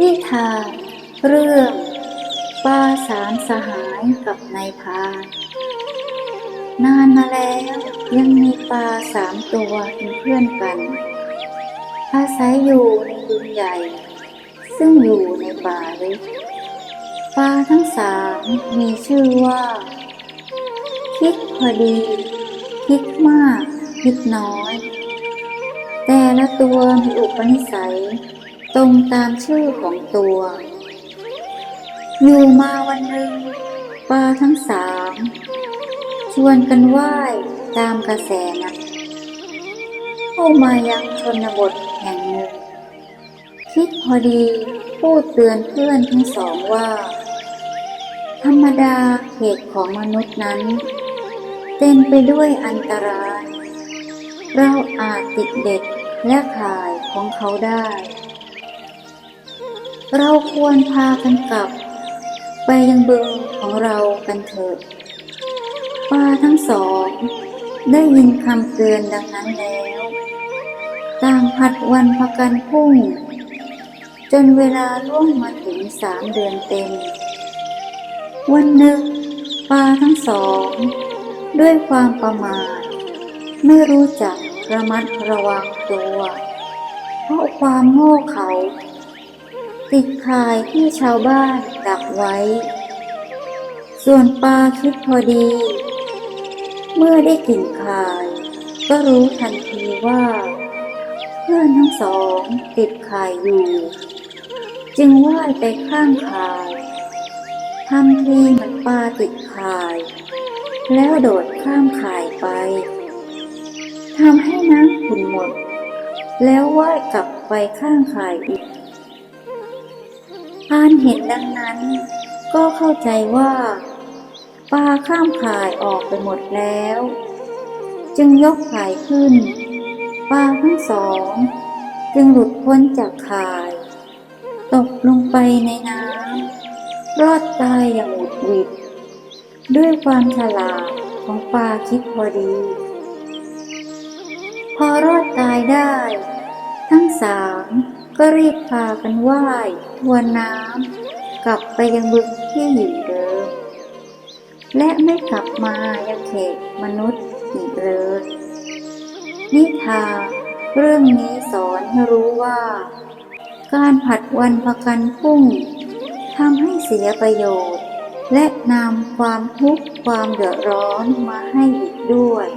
นิทานเรื่องปลาสามสหายกับนายพานนานมาแล้วยังมีปลาสามตัวเป็นเพื่อนกันอาศัยอยู่ในดุงใหญ่ ซึ่งอยู่ในป่าลึกปลาทั้งสามมีชื่อว่า คิดพอดี คิดมาก คิดน้อย แต่ละตัวมีอุปนิสัย ตรงตามชื่อของตัว อยู่มาวันหนึ่งปลาทั้งสาม ชวนกันว่ายตามกระแสน้ำเข้ามายังชนบทแห่งหนึ่ง คิดพอดีพูดเตือนเพื่อนทั้งสองว่า ธรรมดาเขตของมนุษย์นั้น เต็มไปด้วยอันตราย เราอาจติดเด็ดและขายของเขาได้ เราควรพากันกลับ ไปยังบึงของเรากันเถิดปลาทั้งสอง ได้ยินคำเตือนดังนั้นแล้วต่างผัดวันพากันพุ่ง จนเวลาล่วงมาถึงสามเดือนเต็ม วันหนึ่งปลาทั้งสอง ด้วยความประมาทไม่รู้จักระมัดระวังตัว เพราะความโง่เขา ติดข่ายที่ชาวบ้านดักไว้ ส่วนปลาคิดพอดี เมื่อได้กลิ่นข่าย ก็รู้ทันทีว่า เพื่อนทั้งสองติดข่ายอยู่ จึงว่ายไปข้างข่ายทำทีเหมือนปลาติดข่าย แล้วโดดข้ามข่ายไปทำให้น้ำขุ่นหมด แล้วว่ายกลับไปข้างข่ายอีก พานเห็นดังนั้น ก็เข้าใจว่าปลาข้ามข่ายออกไปหมดแล้ว จึงยกข่ายขึ้นปลาทั้งสอง จึงหลุดพ้นจากข่าย ตกลงไปในน้ำรอดตายอย่างหุดหวิดด้วยความฉลาดของปลาคิดพอดี พอรอดตายได้ ทั้งสาม ก็รีบพากันว่ายทวนน้ำกลับไปยังบึงที่อยู่เดิม และไม่กลับมายังเขตมนุษย์อีกเลยนิทานเรื่องนี้สอนให้รู้ว่า การผัดวันประกันพรุ่งทำให้เสียประโยชน์ และนำความทุกข์ความเดือดร้อนมาให้อีกด้วย